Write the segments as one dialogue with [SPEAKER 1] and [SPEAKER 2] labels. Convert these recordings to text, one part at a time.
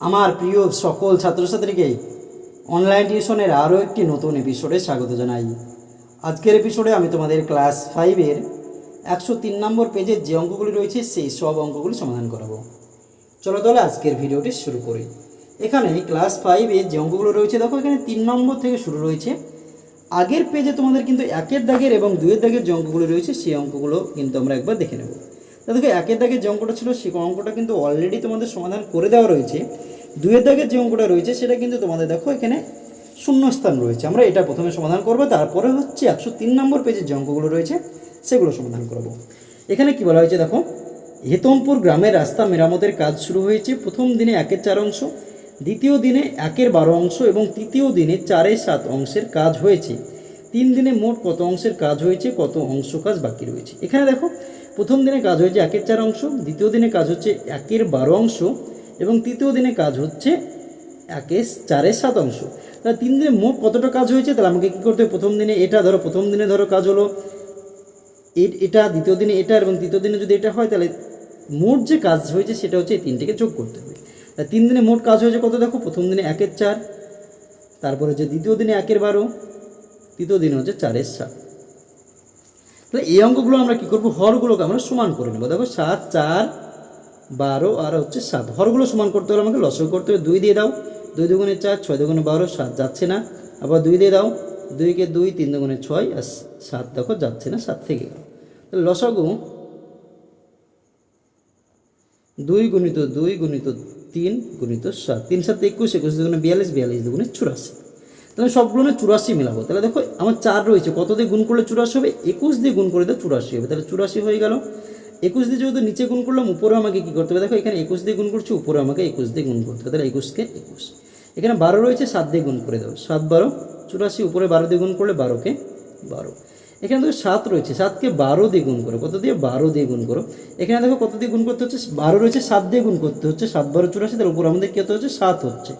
[SPEAKER 1] আমার প্রিয় সকল ছাত্রছাত্রীকে অনলাইন টিউশনের আরও একটি নতুন এপিসোডে স্বাগত জানাই। আজকের এপিসোডে আমি তোমাদের ক্লাস ফাইভের একশো তিন নম্বর পেজের যে অঙ্কগুলি রয়েছে, সেই সব অঙ্কগুলি সমাধান করাবো। চলো তাহলে আজকের ভিডিওটি শুরু করি। এখানে ক্লাস ফাইভে যে অঙ্কগুলো রয়েছে, দেখো এখানে তিন নম্বর থেকে শুরু রয়েছে। আগের পেজে তোমাদের কিন্তু একের দাগের এবং দুয়ের দাগের যে অঙ্কগুলো রয়েছে, সেই অঙ্কগুলো কিন্তু আমরা একবার দেখে নেব। দেখো, একের দাগের যে অঙ্কটা ছিল সেই অঙ্কটা কিন্তু অলরেডি তোমাদের সমাধান করে দেওয়া রয়েছে। দুয়ের দাগের যে অঙ্কটা রয়েছে সেটা কিন্তু তোমাদের দেখো এখানে শূন্যস্থান রয়েছে। আমরা এটা প্রথমে সমাধান করব, তারপরে হচ্ছে একশো তিন নম্বর পেজের যে অঙ্কগুলো রয়েছে সেগুলো সমাধান করব। এখানে কি বলা হয়েছে দেখো, হেতমপুর গ্রামের রাস্তা মেরামতের কাজ শুরু হয়েছে প্রথম দিনে একের চার অংশ, দ্বিতীয় দিনে একের বারো অংশ এবং তৃতীয় দিনে চারের সাত অংশের কাজ হয়েছে। তিন দিনে মোট কত অংশের কাজ হয়েছে, কত অংশ কাজ বাকি রয়েছে। এখানে দেখো প্রথম দিনে কাজ হয়েছে একের চার অংশ, দ্বিতীয় দিনে কাজ হচ্ছে একের বারো অংশ এবং তৃতীয় দিনে কাজ হচ্ছে একের চারের সাত অংশ। তাহলে তিন দিনে মোট কতটা কাজ হয়েছে? তাহলে আমাকে কী করতে হবে? প্রথম দিনে এটা ধরো, প্রথম দিনে ধরো কাজ হলো এটা দ্বিতীয় দিনে এটা এবং তৃতীয় দিনে যদি এটা হয়, তাহলে মোট যে কাজ হয়েছে সেটা হচ্ছে এই তিনটিকে যোগ করতে হবে। তা তিন দিনে মোট কাজ হয়েছে কত দেখো? প্রথম দিনে একের চার, তারপরে হচ্ছে দ্বিতীয় দিনে একের বারো, তৃতীয় দিনে হচ্ছে চারের সাত। তাহলে এই অঙ্কগুলো আমরা কী করব? হরগুলোকে আমরা সমান করে নেব। দেখো সাত, চার, বারো, আর হচ্ছে সাত। হরগুলো সমান করতে হলে আমাকে লসক করতে হবে। দুই দিয়ে দাও। দুই দুগুণে চার, ছয় দুগুণে বারো, সাত যাচ্ছে না। আবার দুই দিয়ে দাও। দুইকে দুই, তিন দুগুণে ছয়, আর সাত দেখো যাচ্ছে না, সাত থেকে তাহলে লসাগু দুই গুণিত দুই গুণিত তিন গুণিত সাত। তিন সাত একুশ একুশ দুগুণে বিয়াল্লিশ বিয়াল্লিশ দুগুণে চুরাশি। তাহলে সবগুলো চুরাশি মেলাবো তাহলে দেখো আমার চার রয়েছে কত দিয়ে গুণ করলে চুরাশি হবে একুশ দিয়ে গুণ করে দাও চুরাশি হবে তাহলে চুরাশি হয়ে গেল একুশ দিয়ে যেহেতু নিচে গুণ করলাম উপরে আমাকে কী করতে হবে দেখো এখানে একুশ দিয়ে গুণ করছি উপরে আমাকে একুশ দিয়ে গুণ করতে হবে তাহলে একুশকে একুশ এখানে বারো রয়েছে সাত দিয়ে গুণ করে দাও সাত বারো চুরাশি উপরে বারো দিয়ে গুণ করলে বারোকে বারো এখানে দেখো সাত রয়েছে সাতকে বারো দিয়ে গুণ করো কত দিয়ে বারো দিয়ে গুণ করো এখানে দেখো কত দিয়ে গুণ করতে হচ্ছে বারো রয়েছে সাত দিয়ে গুণ করতে হচ্ছে সাত বারো চুরাশি তার উপর আমাদের কী হতে হচ্ছে সাত হচ্ছে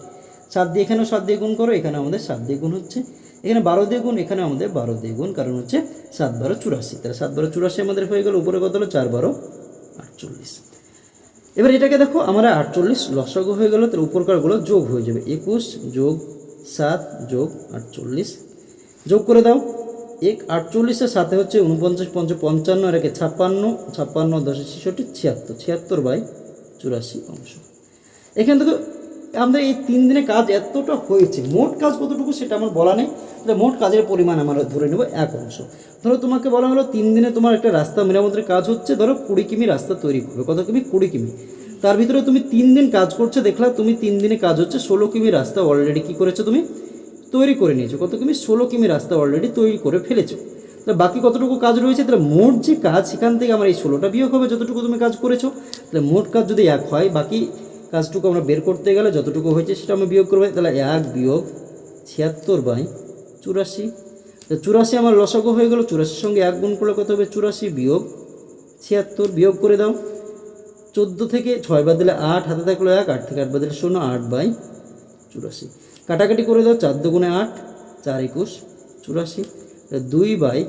[SPEAKER 1] সাত দিয়ে এখানেও সাত দিয়ে গুণ করো এখানে আমাদের সাত দিয়ে গুণ হচ্ছে। এখানে বারো দিয়ে গুণ এখানে আমাদের বারো দিয়ে গুণ, কারণ হচ্ছে সাত বারো চুরাশি। তাহলে সাত বারো চুরাশি আমাদের হয়ে গেল, উপরে কত হলো? চার বারো আটচল্লিশ। এবার এটাকে দেখো, আমরা আটচল্লিশ লসাগু হয়ে গেল তার উপরকারগুলো যোগ হয়ে যাবে। একুশ যোগ সাত যোগ আটচল্লিশ। যোগ করে দাও। এক আটচল্লিশের সাথে হচ্ছে উনপঞ্চাশ পঞ্চ পঞ্চান্ন একে ছাপ্পান্ন ছাপ্পান্ন দশে ছিয়াত্তর। ছিয়াত্তর বাই চুরাশি অংশ। এখান থেকে আমাদের এই তিন দিনে কাজ এতটা হয়েছে, মোট কাজ কতটুকু সেটা আমার বলা নেই তাহলে মোট কাজের পরিমাণ আমরা ধরে নেব এক অংশ। ধরো তোমাকে বলা হলো তিন দিনে তোমার একটা রাস্তা মেরামতের কাজ হচ্ছে, ধরো কুড়ি কিমি রাস্তা তৈরি করবে, কত কিমি? কুড়ি কিমি। তার ভিতরে তুমি তিন দিন কাজ করছ, দেখলা তুমি তিন দিনে কাজ হচ্ছে, ষোলো কিমি রাস্তা অলরেডি কী করেছ তুমি? তৈরি করে নিয়েছো, কত কিমি? ষোলো কিমি রাস্তা অলরেডি তৈরি করে ফেলেছো। তাহলে বাকি কতটুকু কাজ রয়েছে? তাহলে মোট যে কাজ সেখান থেকে আমার এই ষোলোটা বিয়োগ হবে, যতটুকু তুমি কাজ করেছ। তাহলে মোট কাজ যদি এক হয়, বাকি কাজটুকু আমরা বের করতে গেলে যতটুকু হয়েছে সেটা আমরা বিয়োগ করব। তাহলে এক বিয়োগ ছিয়াত্তর বাই চুরাশি। তো চুরাশি আমার লসাগু হয়ে গেল, চুরাশির সঙ্গে এক গুণ করলে কত হবে? চুরাশি বিয়োগ ছিয়াত্তর বিয়োগ করে দাও। চোদ্দ থেকে ছয় বাদ দিলে আট, হাতে থাকল এক, আট থেকে আট বাদ দিলে শূন্য, আট বাই চুরাশি। কাটাকাটি করে দাও, চার দুগুণে আট, চার একুশ, চুরাশি। দুই বাই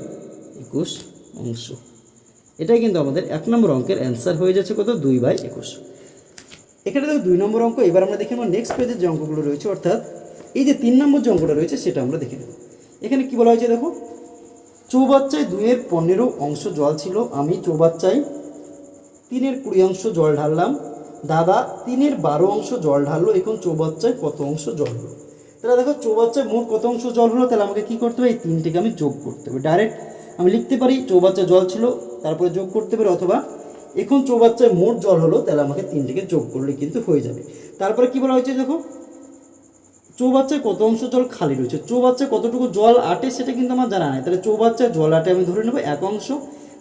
[SPEAKER 1] একুশ অংশ। এটাই কিন্তু আমাদের এক নম্বর অঙ্কের অ্যান্সার হয়ে যাচ্ছে কত? দুই বাই একুশ। এখানে দেখো দুই নম্বর অঙ্ক, এবার আমরা দেখে নেব নেক্সট পেজের যে অঙ্কগুলো রয়েছে, অর্থাৎ এই যে তিন নম্বর যে অঙ্কটা রয়েছে, সেটা আমরা দেখে নেব। এখানে কি বলা হয়েছে দেখো? চৌবাচ্চায় দুইয়ের পনেরো অংশ জল ছিল, আমি চৌবাচ্চায় তিনের কুড়ি অংশ জল ঢাললাম, দাদা তিনের বারো অংশ জল ঢাললো, এখন চৌবাচ্চায় কত অংশ জল হলো? তাহলে দেখো, চৌবাচ্চায় মোট কত অংশ জল হলো, তাহলে আমাকে কি করতে হবে? এই তিনটিকে আমি যোগ করতে হবে। ডাইরেক্ট আমি লিখতে পারি, চৌবাচ্চায় জল ছিল, তারপরে যোগ করতে পারি, অথবা এখন চৌবাচ্চায় মোট জল হলো, তাহলে আমাকে তিনটিকে যোগ করলে কিন্তু হয়ে যাবে। তারপরে কি বলা হয়েছে দেখো? চৌবাচ্চায় কত অংশ জল খালি রয়েছে? চৌবাচ্চায় কতটুকু জল আটে সেটা কিন্তু আমার জানা নেই। তাহলে চৌবাচ্চায় জল আটে, আমি ধরে নেব এক অংশ।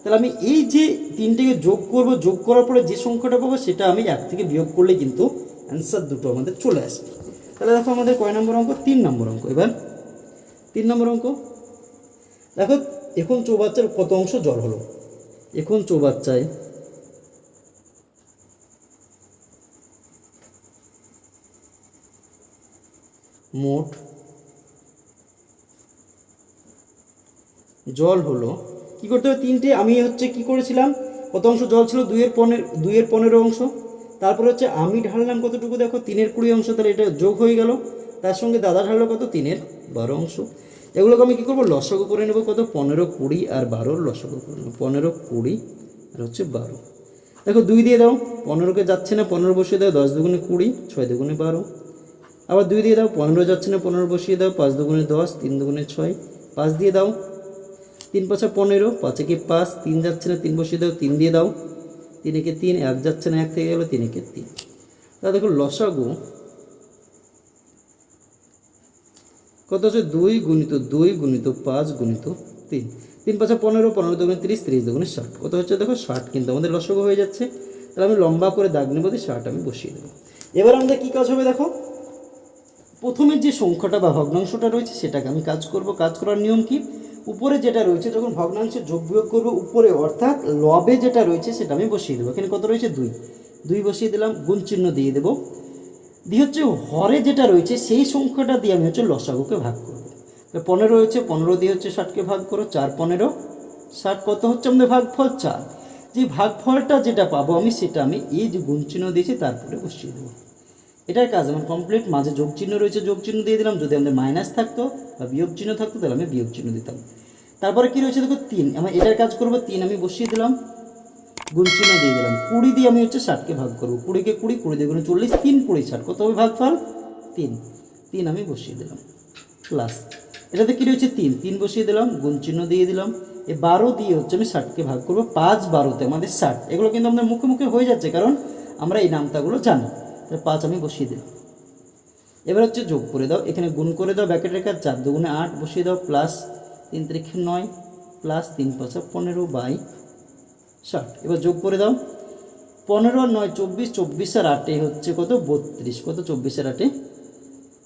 [SPEAKER 1] তাহলে আমি এই যে তিনটিকে যোগ করব, যোগ করার পরে যে সংখ্যাটা পাবো, সেটা আমি এক থেকে বিয়োগ করলে কিন্তু অ্যান্সার দুটো আমাদের চলে আসবে। তাহলে দেখো আমাদের কয় নম্বর অঙ্ক? তিন নম্বর অঙ্ক। এবার তিন নম্বর অঙ্ক। দেখো, এখন চৌবাচ্চার কত অংশ জল হলো? এখন চৌবাচ্চায় মোট জল হলো কি করতে হবে? তিনটে, আমি হচ্ছে কি করেছিলাম? কত অংশ জল ছিল? দুইয়ের পনেরো দুইয়ের পনেরো অংশ। তারপরে হচ্ছে আমি ঢাললাম কতটুকু? দেখো, তিনের কুড়ি অংশ, তাহলে এটা যোগ হয়ে গেল। তার সঙ্গে দাদা ঢাললো কত? তিনের বারো অংশ। এগুলোকে আমি কী করব? লসগু করে নেব কত? পনেরো কুড়ি আর বারোর লসগু করে নেব। পনেরো কুড়ি আর হচ্ছে বারো। দেখো, দুই দিয়ে দাও। পনেরোকে যাচ্ছে না, পনেরো বসিয়ে দাও, দশ দুগুণে কুড়ি, ছয় দুগুণে বারো। আবার দুই দিয়ে দাও, পনেরো যাচ্ছে না, পনেরো বসিয়ে দাও, পাঁচ দুগুণে দশ, তিন দুগুণে ছয়, পাঁচ দিয়ে দাও। তিন পাঁচা পনেরো, পাঁচে কি পাঁচ, তিন যাচ্ছে না, তিন বসিয়ে দাও, তিন দিয়ে দাও। তিন একে তিন, এক যাচ্ছে না, এক থেকে গেলো তিন একে তিন। তা দেখো লসাগু কত হচ্ছে? দুই গুণিত দুই গুণিত পাঁচ গুণিত তিন। তিন পাঁচা পনেরো পনেরো দুগুণে তিরিশ তিরিশ দুগুণে ষাট। কত হচ্ছে? দেখো ষাট কিন্তু আমাদের লসগু হয়ে যাচ্ছে। তাহলে আমি লম্বা করে দাগ নেব দিয়ে ষাট আমি বসিয়ে দেবো। এবার আমাদের কী কাজ হবে দেখো? প্রথমের যে সংখ্যাটা বা ভগ্নাংশটা রয়েছে, সেটাকে আমি কাজ করব। কাজ করার নিয়ম কি? উপরে যেটা রয়েছে, যখন ভগ্নাংশে যোগ বিয়োগ করব, উপরে অর্থাৎ লবে যেটা রয়েছে, সেটা আমি বসিয়ে দেবো। এখানে কত রয়েছে? দুই। দুই বসিয়ে দিলাম, গুণ চিহ্ন দিয়ে দেবো। দিয়ে হচ্ছে হরে যেটা রয়েছে, সেই সংখ্যাটা দিয়ে আমি হচ্ছে লসাগুকে ভাগ করব। পনেরো রয়েছে পনেরো দিয়ে হচ্ছে ষাটকে ভাগ করো, চার পনেরো। ষাট কত হচ্ছে? আমাদের ভাগফল চার। যে ভাগফলটা যেটা পাবো আমি, সেটা আমি এই যে গুণ চিহ্ন দিয়েছি, তারপরে বসিয়ে দেবো। এটার কাজ আমার কমপ্লিট মাঝে যোগ চিহ্ন রয়েছে, যোগ চিহ্ন দিয়ে দিলাম। যদি আমাদের মাইনাস থাকতো বা বিয়োগ চিহ্ন থাকতো, তাহলে আমি বিয়োগ চিহ্ন দিতাম। তারপরে কি রয়েছে দেখো, তিন। আমার এটার কাজ করব, তিন আমি বসিয়ে দিলাম, গুণ চিহ্ন দিয়ে দিলাম। কুড়ি দিয়ে আমি হচ্ছে ষাটকে ভাগ করব। কুড়িকে কুড়ি কুড়ি দিয়ে গুণে চল্লিশ, তিন, কুড়ি, ষাট। কত হবে ভাগফল? তিন। তিন আমি বসিয়ে দিলাম। প্লাস এটাতে কী রয়েছে? তিন। তিন বসিয়ে দিলাম, গুণ চিহ্ন দিয়ে দিলাম। এ বারো দিয়ে হচ্ছে আমি ষাটকে ভাগ করব, পাঁচ বারোতে। আমাদের ষাট। এগুলো কিন্তু আমাদের মুখে মুখে হয়ে যাচ্ছে, কারণ আমরা এই নামতাগুলো জানি। তাহলে পাঁচ আমি বসিয়ে দিলাম। এবার হচ্ছে যোগ করে দাও। এখানে গুণ করে দাও ব্যাকেট রেখা, চার দুগুণে আট বসিয়ে দাও প্লাস তিন তারিখে নয় প্লাস তিন পাঁচা পনেরো বাই ষাট। এবার যোগ করে দাও। পনেরো আর নয়, চব্বিশ চব্বিশ আর আটে হচ্ছে কত? বত্রিশ। কত? চব্বিশ আর আটে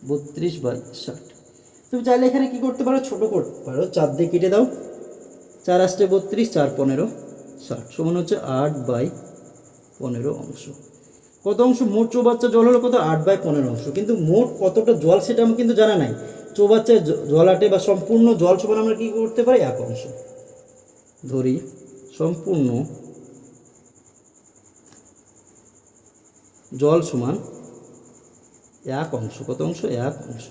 [SPEAKER 1] বত্রিশ বাই ষাট। তুমি চাইলে এখানে কি করতে পারো? ছোট করতে পারো। চার দিয়ে কেটে দাও। চার আসতে বত্রিশ, চার পনেরো, ষাট। সমান হচ্ছে আট বাই পনেরো অংশ। কত অংশ? মোট চৌবাচ্চা জল হলো কত? আট বাই পনেরো অংশ। কিন্তু মোট কতটা জল সেটা আমি কিন্তু জানা নাই। চৌবাচ্চায় জল আটে বা সম্পূর্ণ জল সমান আমরা কী করতে পারি? এক অংশ। ধরি, সম্পূর্ণ জল সমান এক অংশ। কত অংশ? এক অংশ।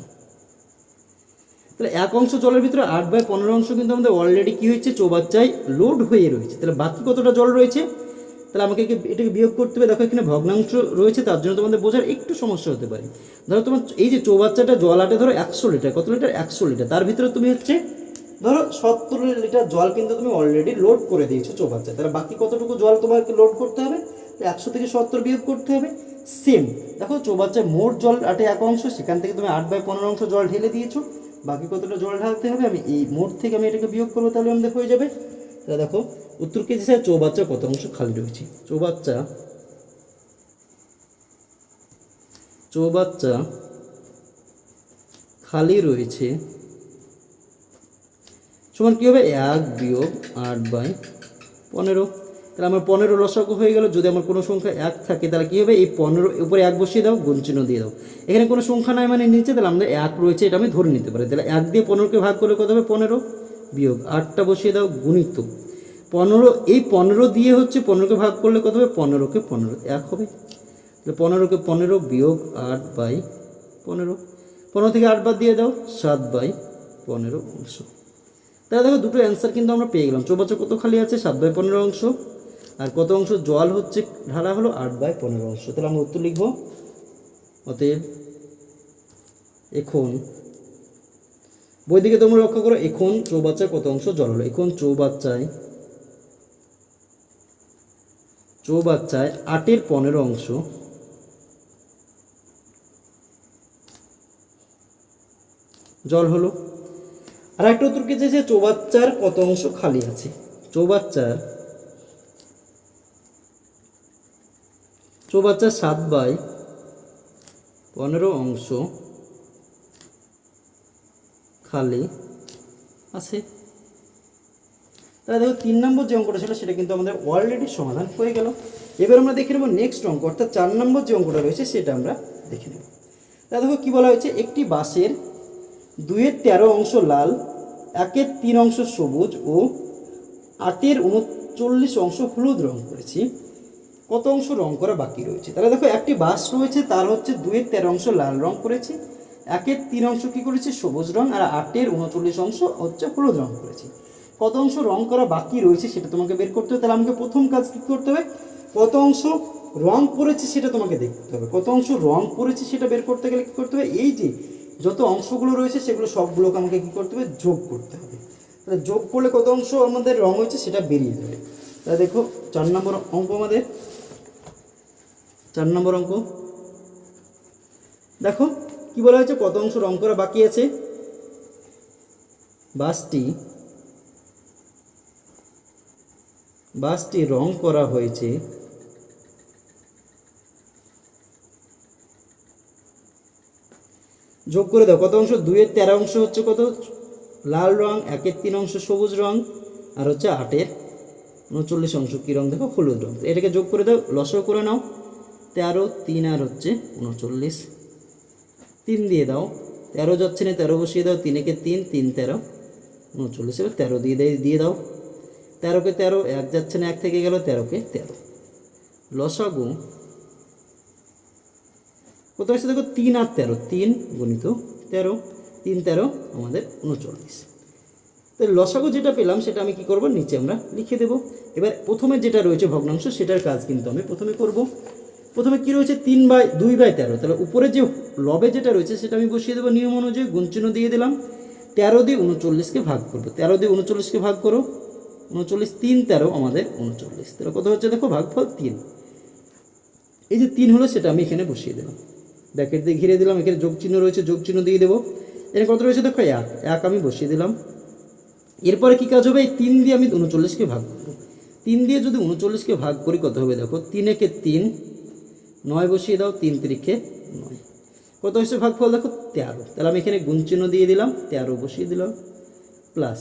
[SPEAKER 1] তাহলে এক অংশ জলের ভিতরে আট বাই পনেরো অংশ কিন্তু আমাদের অলরেডি কী হয়েছে? চৌবাচ্চায় লোড হয়ে রয়েছে। তাহলে বাকি কতটা জল রয়েছে? তাহলে আমাকে এটাকে বিয়োগ করতে হবে? দেখো এখানে ভগ্নাংশ রয়েছে, তার জন্য তোমাদের বোঝার একটু সমস্যা হতে পারে। ধরো তোমার এই যে চৌবাচ্চাটা জল আটে, ধরো একশো লিটার, কত লিটার? একশো লিটার। তার ভিতরে তুমি হচ্ছে, ধরো সত্তর লিটার জল কিন্তু তুমি অলরেডি লোড করে দিয়েছ চৌবাচ্চায়। তাহলে বাকি কতটুকু জল তোমাকে লোড করতে হবে? একশো থেকে সত্তর বিয়োগ করতে হবে। সেম দেখো চৌবাচ্চায় মোট জল আটে এক অংশ, সেখান থেকে তুমি আট বাই পনেরো অংশ জল ঢেলে দিয়েছ। বাকি কতটা জল ঢালতে হবে? আমি এই মোট থেকে আমি এটাকে বিয়োগ করব, তাহলে আমাদের হয়ে যাবে তাহলে দেখো, উত্তর কেজি স্যার চৌবাচ্চা কত অংশ খালি রয়েছে। চৌবাচ্চা চৌবাচ্চা খালি রয়েছে। সমান কী হবে? এক বিয়োগ আট বাই পনেরো। তাহলে আমার পনেরো লসাগু হয়ে গেল। যদি আমার কোনো সংখ্যা এক থাকে, তাহলে কী হবে? এই পনেরো উপরে এক বসিয়ে দাও, গুণ চিহ্ন দিয়ে দাও। এখানে কোনো সংখ্যা নাই মানে নিচে, তাহলে আমাদের এক রয়েছে, এটা আমি ধরে নিতে পারি। তাহলে এক দিয়ে পনেরোকে ভাগ করলে কত হবে? পনেরো। বিয়োগ। আটটা বসিয়ে দাও, গুণিত। পনেরো, এই পনেরো দিয়ে হচ্ছে পনেরোকে ভাগ করলে কত হবে? পনেরোকে পনেরো, এক হবে। পনেরোকে পনেরো বিয়োগ আট বাই পনেরো। পনেরো থেকে আট বাদ দিয়ে দাও, সাত বাই পনেরো অংশ। তাহলে দেখো দুটো অ্যান্সার কিন্তু আমরা পেয়ে গেলাম। চৌবাচ্চা কত খালি আছে? সাত বাই পনেরো অংশ। আর কত অংশ? জল হচ্ছে, ঢালা হলো আট বাই পনেরো অংশ। তাহলে আমরা উত্তর লিখব। অতএব এখন বই দিকে তোমরা লক্ষ্য করো, এখন চৌবাচ্চায় কত অংশ জল হলো? এখন চৌবাচ্চায় চৌবাচ্চায় আটের পনেরো অংশ। জল হলো। আর একটা উত্তর কি চেয়েছে চৌবাচ্চার কত অংশ খালি আছে? চৌবাচ্চার চৌবাচ্চার সাত বাই পনেরো অংশ। খালি আছে। তাহলে দেখো তিন নম্বর যে অঙ্কটা ছিল সেটা কিন্তু আমাদের অলরেডি সমাধান হয়ে গেল। এবার আমরা দেখে নেব নেক্সট অঙ্ক, অর্থাৎ চার নম্বর যে অঙ্কটা রয়েছে সেটা আমরা দেখে নেব। তাহলে দেখো কী বলা হয়েছে? একটি বাসের দুইয়ের তেরো অংশ লাল, একের তিন অংশ সবুজ ও আটের উনচল্লিশ অংশ হলুদ রং করেছি। কত অংশ রং করা বাকি রয়েছে? তাহলে দেখো একটি বাস রয়েছে, তার হচ্ছে দুয়ের তেরো অংশ লাল রং করেছি। একের তিন অংশ কি করেছে? সবুজ রং, আর আটের উনচল্লিশ অংশ হচ্ছে হলুদ রং করেছি। কত অংশ রং করা বাকি রয়েছে সেটা তোমাকে বের করতে হবে? তাহলে আমাকে প্রথম কাজ কি করতে হবে? কত অংশ রং করেছে সেটা তোমাকে দেখতে হবে। কত অংশ রং করেছে সেটা বের করতে গেলে কি করতে হবে? এই যে যত অংশগুলো রয়েছে সেগুলো সবগুলোকে আমাকে কি করতে হবে? যোগ করতে হবে। তাহলে যোগ করলে কত অংশ আমাদের রং হয়েছে সেটা বেরিয়ে যাবে। তাহলে দেখো, চার নম্বর অঙ্ক আমাদের। চার নম্বর অঙ্ক। দেখো কি বলা হয়েছে? কত অংশ রং করা বাকি আছে? বাসটি বাসটি রং করা হয়েছে। যোগ করে দাও, কত অংশ? দুইয়ের তেরো অংশ হচ্ছে কত? লাল রং, একের তিন অংশ সবুজ রং, আর হচ্ছে আটের উনচল্লিশ অংশ কী রং? দেখো, হলুদ রং। এটাকে যোগ করে দাও, লসও করে নাও, তেরো, তিন আর হচ্ছে উনচল্লিশ। তিন দিয়ে দাও। তেরো যাচ্ছে না, তেরো বসিয়ে দাও, তিনেকে তিন তিন তেরো। উনচল্লিশ, এবার তেরো দিয়ে দেয় দিয়ে দাও। তেরোকে তেরো, এক যাচ্ছে না, এক থেকে গেল তেরোকে তেরো। লসাগু। কত হচ্ছে দেখো, তিন আর তেরো, তিন গণিত তেরো, তিন তেরো, আমাদের উনচল্লিশ। তো লসাগু যেটা পেলাম, সেটা আমি কি করব? নিচে আমরা লিখে দেব। এবার প্রথমে যেটা রয়েছে ভগ্নাংশ, সেটার কাজ কিন্তু আমি প্রথমে করব। প্রথমে কি রয়েছে? তিন বাই দুই বাই তেরো। তাহলে উপরে যে লবে যেটা রয়েছে, সেটা আমি বসিয়ে দেবো নিয়ম অনুযায়ী, গুণচিহ্ন দিয়ে দিলাম। তেরো দিয়ে উনচল্লিশকে ভাগ করব। তেরো দিয়ে উনচল্লিশকে ভাগ করো। উনচল্লিশ তিন, তেরো আমাদের উনচল্লিশ। তেরো কত হচ্ছে, দেখো ভাগফল তিন। এই যে তিন হলো, সেটা আমি এখানে বসিয়ে দিলাম। ব্যাকেট দিয়ে ঘিরে দিলাম, এখানে যোগ চিহ্ন রয়েছে যোগ চিহ্ন দিয়ে দেবো। এখানে কত রয়েছে? দেখো এক। এক আমি বসিয়ে দিলাম। এরপরে কি কাজ হবে? এই তিন দিয়ে আমি উনচল্লিশকে ভাগ করব। তিন দিয়ে যদি উনচল্লিশকে ভাগ করি, কত হবে? দেখো, তিনেকে তিন নয় বসিয়ে দাও, তিন তিরিখে নয়। কত হচ্ছে ভাগফল? দেখো, তেরো। তাহলে আমি এখানে গুণ চিহ্ন দিয়ে দিলাম, তেরো বসিয়ে দিলাম প্লাস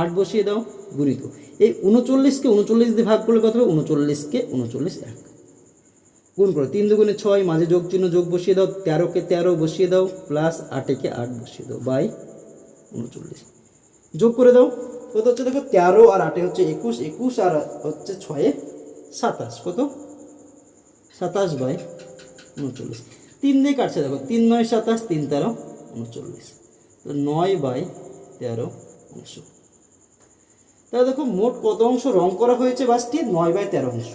[SPEAKER 1] আট বসিয়ে দাও, গুণিত। এই উনচল্লিশকে উনচল্লিশ দিয়ে ভাগ করলে কত হবে? উনচল্লিশকে উনচল্লিশ এক। গুণ করো, তিন দুগুণে ছয়, মাঝে যোগ চিহ্ন যোগ বসিয়ে দাও, তেরোকে তেরো বসিয়ে দাও প্লাস আটেকে আট বসিয়ে দাও বাই উনচল্লিশ। যোগ করে দাও, কত হচ্ছে দেখো? তেরো আর আটে হচ্ছে একুশ একুশ আর হচ্ছে ছয়ে সাতাশ। কত? সাতাশ বাই উনচল্লিশ। তিন দিয়ে কাটছে, দেখো, তিন নয় সাতাশ, তিন তেরো, উনচল্লিশ। তো নয় বাই তেরো অংশ তাহলে দেখো, মোট কত অংশ রং করা হয়েছে বাসটি? নয় বাই তেরো অংশ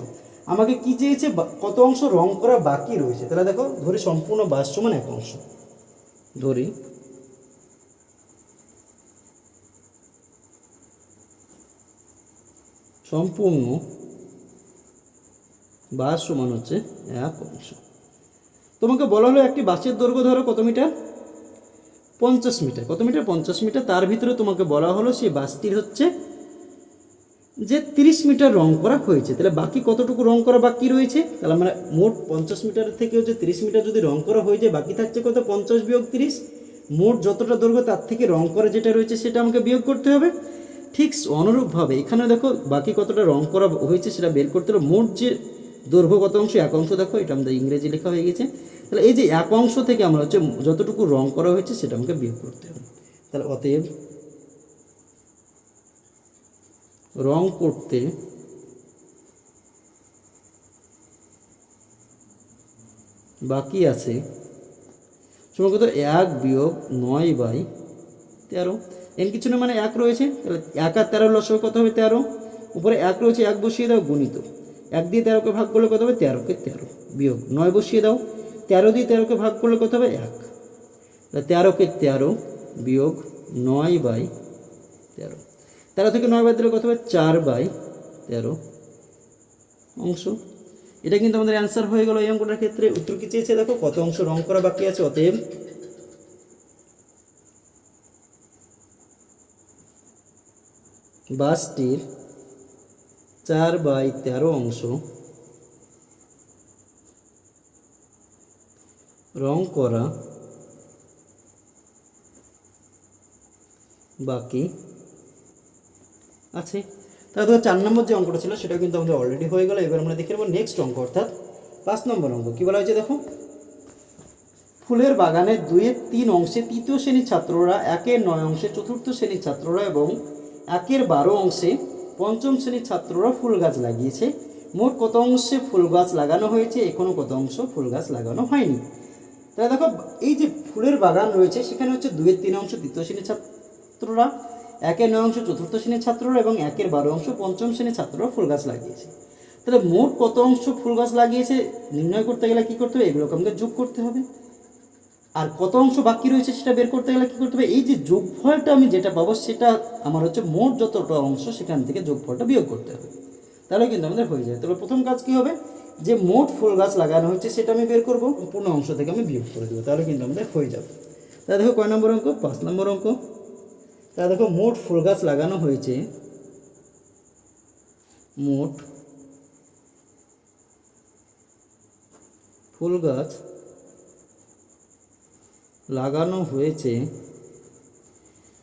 [SPEAKER 1] আমাকে কি চেয়েছে? কত অংশ রং করা বাকি রয়েছে? তাহলে দেখো, ধরি সম্পূর্ণ বাস সমান এক অংশ। ধরি। সম্পূর্ণ বাস সমান হচ্ছে এক অংশ। তোমাকে বলা হলো একটি বাসের দৈর্ঘ্য ধরো কত মিটার? পঞ্চাশ মিটার। কত মিটার? পঞ্চাশ মিটার। তার ভিতরে তোমাকে বলা হলো সেই বাসটির হচ্ছে যে তিরিশ মিটার রং করা হয়েছে। তাহলে বাকি কতটুকু রং করা বাকি রয়েছে? তাহলে আমরা মোট পঞ্চাশ মিটার থেকে হচ্ছে তিরিশ মিটার যদি রং করা হয়ে যায়, বাকি থাকছে কত? পঞ্চাশ বিয়োগ তিরিশ। মোট যতটা দৈর্ঘ্য তার থেকে রং করা যেটা রয়েছে সেটা আমাকে বিয়োগ করতে হবে। ঠিক অনুরূপভাবে এখানে দেখো বাকি কতটা রং করা হয়েছে সেটা বের করতে হবে। মোট যে দৈর্ঘ্য কত অংশ এক অংশ দেখো, এটা আমাদের ইংরেজি লেখা হয়ে গেছে। তাহলে এই যে এক অংশ থেকে আমরা হচ্ছে যতটুকু রং করা হয়েছে, সেটা আমাকে বিয়োগ করতে হবে। তাহলে অতএব রং করতে বাকি আছে সম্ভবত এক বিয়োগ নয় বাই তেরো। এন কিছু না মানে এক রয়েছে, তাহলে এক আর তেরো লসক কত হবে তেরো। উপরে এক রয়েছে, এক বসিয়ে দাও, গুণিত। এক দিয়ে তেরোকে ভাগ করলে কত হবে? তেরোকে তেরো। বিয়োগ নয় বসিয়ে দাও। তেরো দিয়ে তেরোকে ভাগ করলে কত হবে? এক। তেরোকে তেরো বিয়োগ নয় বাই তেরো। তেরো থেকে নয় বাই দিলে কত হবে? চার বাই তেরো অংশ। এটা কিন্তু আমাদের অ্যান্সার হয়ে গেল এই অঙ্কটার ক্ষেত্রে। উত্তর কি চেয়েছে? দেখো, কত অংশ রং করা বাকি আছে, অতএব বাসটির চার বাই তেরো অংশ। রং করা। বাকি আছে। তাহলে তো চার নম্বর যে অঙ্কটা ছিল সেটা কিন্তু আমাদের অলরেডি হয়ে গেল। এবার আমরা দেখে নেব নেক্সট অঙ্ক, অর্থাৎ পাঁচ নম্বর অঙ্ক। কী বলা হয়েছে দেখো? ফুলের বাগানের দুইয়ের তিন অংশে তৃতীয় শ্রেণির ছাত্ররা, একের নয় অংশে চতুর্থ শ্রেণির ছাত্ররা এবং একের বারো অংশে পঞ্চম শ্রেণির ছাত্ররা ফুল গাছ লাগিয়েছে। মোট কত অংশে ফুল গাছ লাগানো হয়েছে? এখনও কত অংশ ফুল গাছ লাগানো হয়নি। তাহলে দেখো, এই যে ফুলের বাগান রয়েছে, সেখানে হচ্ছে দুয়ের তিন অংশ তৃতীয় শ্রেণির ছাত্ররা, একের নয় অংশ চতুর্থ শ্রেণির ছাত্ররা এবং একের বারো অংশ পঞ্চম শ্রেণির ছাত্ররা ফুল গাছ লাগিয়েছে। তাহলে মোট কত অংশ ফুল গাছ লাগিয়েছে? নির্ণয় করতে গেলে কী করতে হবে? এগুলোকে আমাকে যোগ করতে হবে। আর কত অংশ বাকি রয়েছে সেটা বের করতে গেলে কী করতে হবে? এই যে যোগফলটা আমি যেটা পাবো সেটা আমার হচ্ছে মোট যতটা অংশ সেখান থেকে যোগফলটা বিয়োগ করতে হবে। তাহলে কিন্তু আমাদের হয়ে যায়। তাহলে প্রথম কাজ কী হবে? যে মোট ফুল গাছ লাগানো হচ্ছে সেটা আমি বের করব, পূর্ণ অংশ থেকে আমি বিয়োগ করে দেবো। তাহলে কিন্তু আমাদের হয়ে যাবে। তাহলে দেখো কয় নম্বর অঙ্ক? পাঁচ নম্বর অঙ্ক। তাহলে দেখো মোট ফুল গাছ লাগানো হয়েছে। মোট ফুল গাছ লাগানো হয়েছে।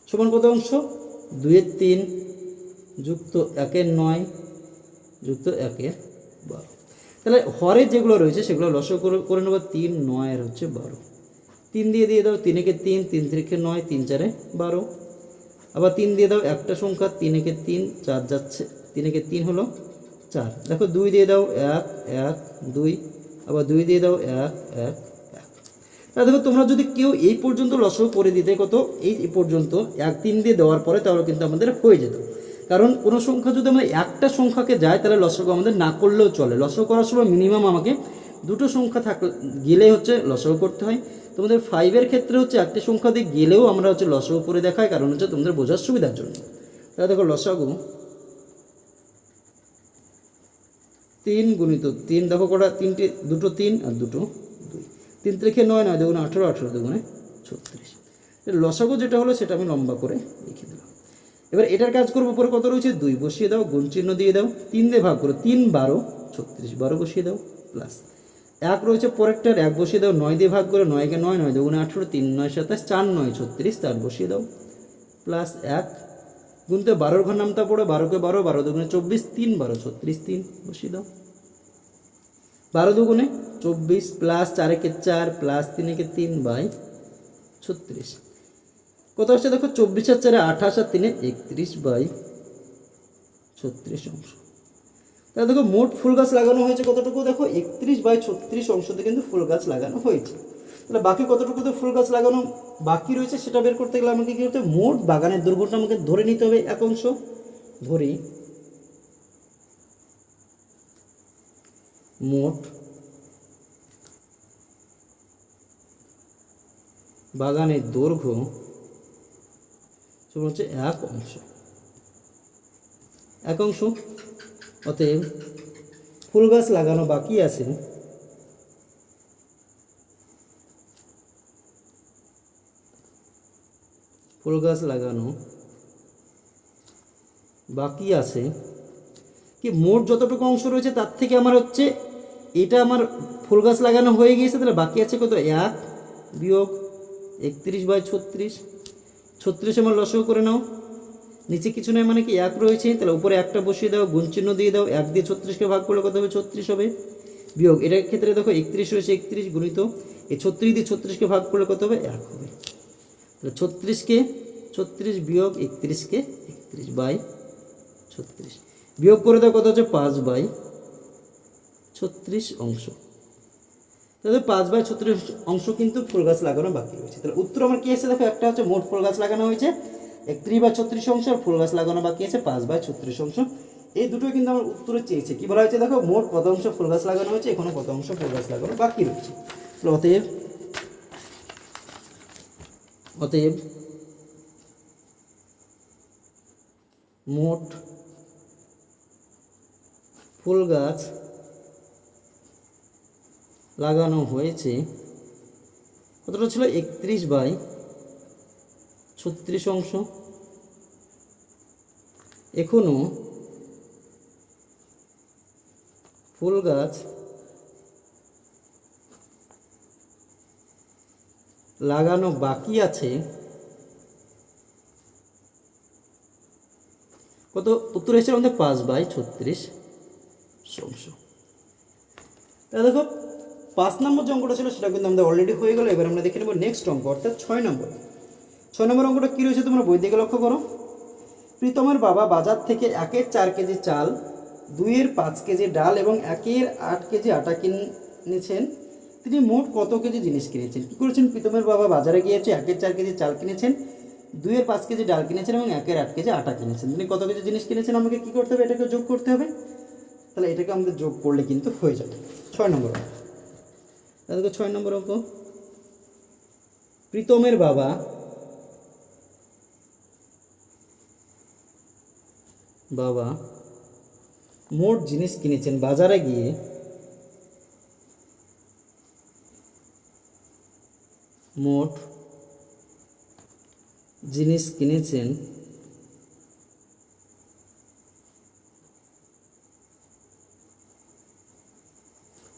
[SPEAKER 1] সমান কত অংশ? দুইয়ের তিন যুক্ত একের নয় যুক্ত একের বারো। তাহলে হরে যেগুলো রয়েছে সেগুলো লস করে নেব তিন নয় আর হচ্ছে বারো। তিন দিয়ে দিয়ে দাও তিনেকে তিন তিন থেকে নয়, তিন চারে বারো। আবার তিন দিয়ে দাও একটা সংখ্যা তিনেকে তিন, চার যাচ্ছে তিনেকে তিন হলো চার। দেখো দুই দিয়ে দাও এক এক, দুই। আবার দুই দিয়ে দাও এক এক এক তাহলে দেখো, তোমরা যদি কেউ এই পর্যন্ত লসও করে দিতে, কত? এই পর্যন্ত এক, তিন দিয়ে দেওয়ার পরে তাহলে কিন্তু আমাদের হয়ে যেত। কারণ কোনো সংখ্যা যদি আমরা একটা সংখ্যাকে যায়, তাহলে লসক আমাদের না করলেও চলে। লসক করার সময় মিনিমাম আমাকে দুটো সংখ্যা থাক গেলে হচ্ছে লসক করতে হয়। তোমাদের ফাইভের ক্ষেত্রে হচ্ছে একটি সংখ্যা দিয়ে গেলেও আমরা হচ্ছে লসক করে দেখাই, কারণ হচ্ছে তোমাদের বোঝার সুবিধার জন্য। তাহলে দেখো, লসাগু তিন গুণিত তিন, দেখো কটা? তিনটে, দুটো তিন আর দুটো তিন থেকে নয় নয় দুগুণে আঠেরো আঠেরো দুগুণে ছত্রিশ। লসাগু যেটা হলো সেটা আমি লম্বা করে লিখে দিলাম। এবার এটার কাজ করব পরে কত রয়েছে? দুই বসিয়ে দাও, গুণ চিহ্ন দিয়ে দাও, তিন দিয়ে ভাগ করো, তিন বারো, ছত্রিশ, বারো বসিয়ে দাও, প্লাস। এক রয়েছে পরেরটার, এক বসিয়ে দাও, নয় দিয়ে ভাগ করে নয়কে নয় নয় দুগুণে আঠেরো, তিন নয় সাতাশ, চার নয় ছত্রিশ, চার বসিয়ে দাও, প্লাস এক। গুনতে বারোর ঘর নামটা পড়ে, বারোকে বারো বারো দুগুণে চব্বিশ, তিন বারো, ছত্রিশ, তিন বসিয়ে দাও। বারো দুগুণে চব্বিশ প্লাস চারেকে চার প্লাস তিনেকে তিন বাই ছত্রিশ। কত হচ্ছে দেখো? চব্বিশ আর চারে আঠাশ আর তিনে একত্রিশ বাই ছত্রিশ অংশ। তাহলে দেখো, মোট ফুল গাছ লাগানো হয়েছে কতটুকু? দেখো, একত্রিশ বাই ছত্রিশ অংশতে কিন্তু ফুল গাছ লাগানো হয়েছে। তাহলে বাকি কতটুকুতে ফুল গাছ লাগানো বাকি রয়েছে সেটা বের করতে গেলে আমাকে কী করতে? মোট বাগানের দুর্ঘটনা আমাকে ধরে নিতে হবে এক অংশ। ধরি মোট বাগানের দৈর্ঘ্য সেটা হচ্ছে এক অংশ। এক অংশ। অতএব ফুল গাছ লাগানো বাকি আছে। ফুল গাছ লাগানো বাকি আছে। কি মোট যতটুকু অংশ রয়েছে তার থেকে আমার হচ্ছে এটা আমার ফুল গাছ লাগানো হয়ে গিয়েছে, তাহলে বাকি আছে কত? এক বিয়োগ একত্রিশ বাই ছত্রিশ। ছত্রিশ আমার লসও করে নাও। নিচে কিছু নয় মানে কি? এক রয়েছে, তাহলে উপরে একটা বসিয়ে দাও, গুণ চিহ্ন দিয়ে দাও, এক দিয়ে ছত্রিশকে ভাগ করলে কত হবে? ছত্রিশ হবে। বিয়োগ এটার ক্ষেত্রে দেখো একত্রিশ রয়েছে, একত্রিশ গুণিত, এই ছত্রিশ দিয়ে ছত্রিশকে ভাগ করলে কত হবে? এক হবে। তাহলে ছত্রিশকে ছত্রিশ বিয়োগ একত্রিশকে একত্রিশ বাই ছত্রিশ। বিয়োগ করে দাও কত হচ্ছে? পাঁচ বাই ছত্রিশ অংশ। তাহলে পাঁচ বাই ছত্রিশ অংশ কিন্তু ফুল গাছ লাগানো বাকি রয়েছে। তাহলে উত্তর আমার কি আছে? দেখো, একটা হচ্ছে মোট ফুল গাছ লাগানো হয়েছে। একত্রিশ বাই ছত্রিশ অংশ আর ফুল গাছ লাগানো বাকি আছে পাঁচ বাই ছত্রিশ অংশ। এই দুটো কিন্তু আমার উত্তরে চেয়েছে। কি বলা হয়েছে? দেখো, মোট কত অংশ ফুল গাছ লাগানো হয়েছে? এখনও কত অংশ ফুল গাছ লাগানো বাকি রয়েছে। অতএব অতএব মোট ফুল গাছ লাগানো হয়েছে। কতটা ছিল? একত্রিশ বাই ছত্রিশ অংশ। এখনও ফুল গাছ লাগানো বাকি আছে। কত? উত্তর এসেছে আমাদের পাঁচ বাই ছত্রিশ অংশ। দেখো পাঁচ নম্বর যে অঙ্কটা ছিল সেটা কিন্তু আমাদের অলরেডি হয়ে গেল। এবার আমরা দেখে নেব নেক্সট অঙ্ক, অর্থাৎ ছয় নম্বর। ছয় নম্বর অঙ্কটা কী রয়েছে তোমরা বই দিকে লক্ষ্য করো। প্রীতমের বাবা বাজার থেকে একের চার কেজি চাল, দুইয়ের পাঁচ কেজি ডাল এবং একের আট কেজি আটা কিনেছেন। তিনি মোট কত কেজি জিনিস কিনেছেন? কী করেছেন? প্রীতমের বাবা বাজারে গিয়েছে, একের চার কেজি চাল কিনেছেন, দুইয়ের পাঁচ কেজি ডাল কিনেছেন এবং একের আট কেজি আটা কিনেছেন। তিনি কত কেজি জিনিস কিনেছেন? আমাকে কী করতে হবে? এটাকে যোগ করতে হবে। তাহলে এটাকে আমাদের যোগ করলে কিন্তু হয়ে যাবে। ছয় নম্বর অঙ্ক তাহলে দেখো ছয় নম্বর অঙ্ক। প্রীতমের বাবা। বাবা, মোট জিনিস কিনেছেন বাজারে গিয়ে। মোট জিনিস কিনেছেন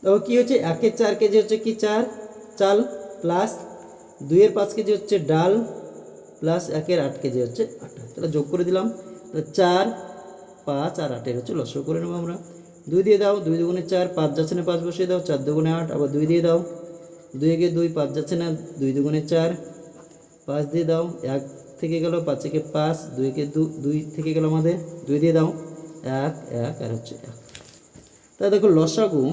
[SPEAKER 1] দেখো কী হচ্ছে? একের চার কেজি হচ্ছে কি চার? চাল প্লাস দুইয়ের পাঁচ কেজি হচ্ছে ডাল প্লাস একের আট কেজি হচ্ছে আটা। তাহলে যোগ করে দিলাম। তাহলে চার, পাঁচ আর আটের হচ্ছে লস করে নেব আমরা। দুই দিয়ে দাও, দুই দুগুণে চার, পাঁচ যাচ্ছে না, পাঁচ বসিয়ে দাও, চার দুগুণে আট, আবার দুই দিয়ে দাও। দুই একে দুই, পাঁচ যাচ্ছে না, দুই দুগুণে চার। পাঁচ দিয়ে দাও, এক থেকে গেল পাঁচ একে পাঁচ দুই একে দুই থেকে গেল আমাদের। দুই দিয়ে দাও, এক এক আর হচ্ছে এক। তা দেখো লসাগু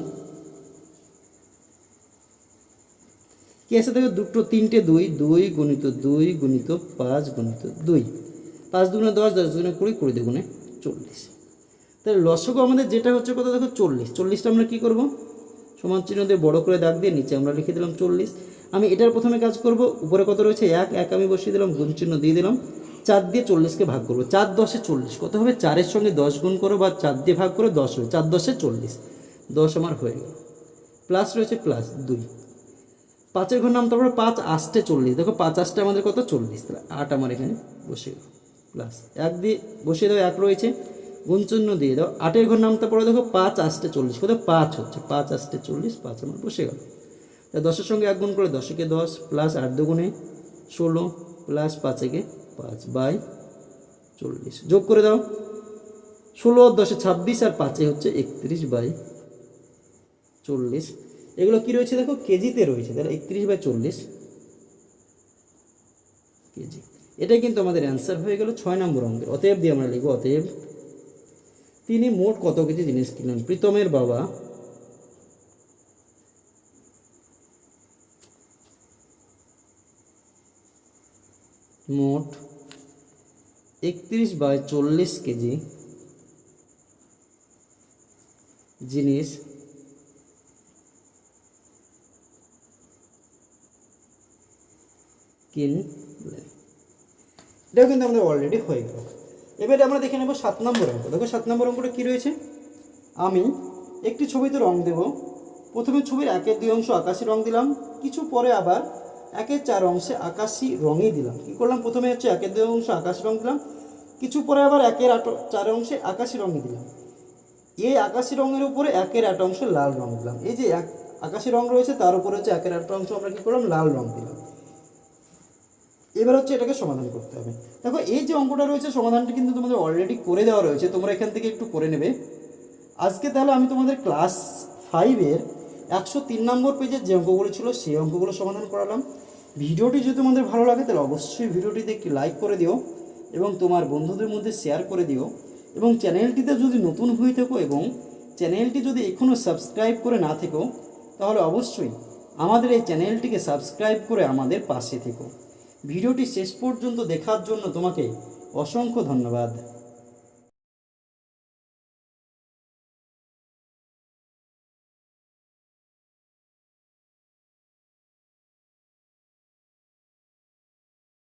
[SPEAKER 1] কি আছে দেখো? দুটো তিনটে দুই দুই গুণিত দুই গুণিত পাঁচ গুণিত দুই। পাঁচ দুগুণে দশ দশ দুগুণে কুড়ি কুড়ি দুগুণে চল্লিশ। তাহলে লসগু আমাদের যেটা হচ্ছে কত? দেখো চল্লিশ। চল্লিশটা আমরা কী করব? সমান চিহ্ন দিয়ে বড় করে দাগ দিয়ে নিচে আমরা লিখে দিলাম চল্লিশ। আমি এটার প্রথমে কাজ করব। উপরে কত রয়েছে? এক এক আমি বসিয়ে দিলাম, গুণ চিহ্ন দিয়ে দিলাম। চার দিয়ে চল্লিশকে ভাগ করব। চার দশে চল্লিশ। কত হবে? চারের সঙ্গে দশ গুণ করো বা চার দিয়ে ভাগ করো, দশ হবে চার দশে চল্লিশ। দশ আমার হয়ে গেল। প্লাস রয়েছে প্লাস দুই। পাঁচের ঘর নাম তারপরে পাঁচ আষ্টে চল্লিশ। দেখো পাঁচ আষ্টে আমাদের কত? চল্লিশ। তাহলে আট আমার এখানে বসে গেল প্লাস এক দিয়ে বসিয়ে দাও, এক রয়েছে। গুণচিহ্ন দিয়ে দাও। আটের ঘর নামটা পরে দেখো পাঁচ আষ্টে চল্লিশ। কোথাও পাঁচ হচ্ছে। পাঁচ আষ্টে চল্লিশ, পাঁচ আমার বসে গেল। তা দশের সঙ্গে এক গুণ করে দশকে দশ প্লাস আট দুগুণে ষোলো প্লাস পাঁচেকে পাঁচ বাই চল্লিশ। যোগ করে দাও। ষোলো দশে ছাব্বিশ আর পাঁচে হচ্ছে একত্রিশ বাই চল্লিশ। এগুলো কি রয়েছে দেখো? কেজিতে রয়েছে। তাহলে একত্রিশ বাই চল্লিশ। কেজি। এটাই কিন্তু আমাদের অ্যান্সার হয়ে গেল ছয় নম্বর অঙ্কের। অতএব দিয়ে আমরা লিখব, অতএব তিনি মোট কত কেজি জিনিস কিনলেন? প্রীতমের বাবা মোট একত্রিশ বাই চল্লিশ কেজি জিনিস কিনলেন এটাও কিন্তু আমাদের অলরেডি হয়ে গেল। এবারে আমরা দেখে নেব সাত নম্বর অঙ্ক। দেখো সাত নম্বর অঙ্কটা কী রয়েছে? আমি একটি ছবিতে রং দেব। প্রথমে ছবির একের দুই অংশ আকাশি রং দিলাম। কিছু পরে আবার একের চার অংশে আকাশি রঙই দিলাম। কী করলাম? প্রথমে হচ্ছে একের দুই অংশ আকাশি রং দিলাম। কিছু পরে আবার একের আট চার অংশে আকাশি রঙই দিলাম। এই আকাশি রঙের উপরে একের আট অংশে লাল রং দিলাম। এই যে এক আকাশি রং রয়েছে, তার উপরে হচ্ছে একের আট অংশ আমরা কী করলাম? লাল রং দিলাম। এবার হচ্ছে এটাকে সমাধান করতে হবে। দেখো, এই যে অঙ্কটা রয়েছে, সমাধানটা কিন্তু তোমাদের অলরেডি করে দেওয়া রয়েছে। তোমরা এখান থেকে একটু করে নেবে। আজকে তাহলে আমি তোমাদের ক্লাস ফাইভের একশো তিন নম্বর পেজের যে অঙ্কগুলো ছিল, সেই অঙ্কগুলো সমাধান করালাম। ভিডিওটি যদি তোমাদের ভালো লাগে, তাহলে অবশ্যই ভিডিওটিতে একটি লাইক করে দিও এবং তোমার বন্ধুদের মধ্যে শেয়ার করে দিও। এবং চ্যানেলটিতে যদি নতুন হয়ে থাকো এবং চ্যানেলটি যদি এখনও সাবস্ক্রাইব করে না থেকো, তাহলে অবশ্যই আমাদের এই চ্যানেলটিকে সাবস্ক্রাইব করে আমাদের পাশে থেকো। ভিডিওটি শেষ পর্যন্ত দেখার জন্য তোমাকে অসংখ্য ধন্যবাদ।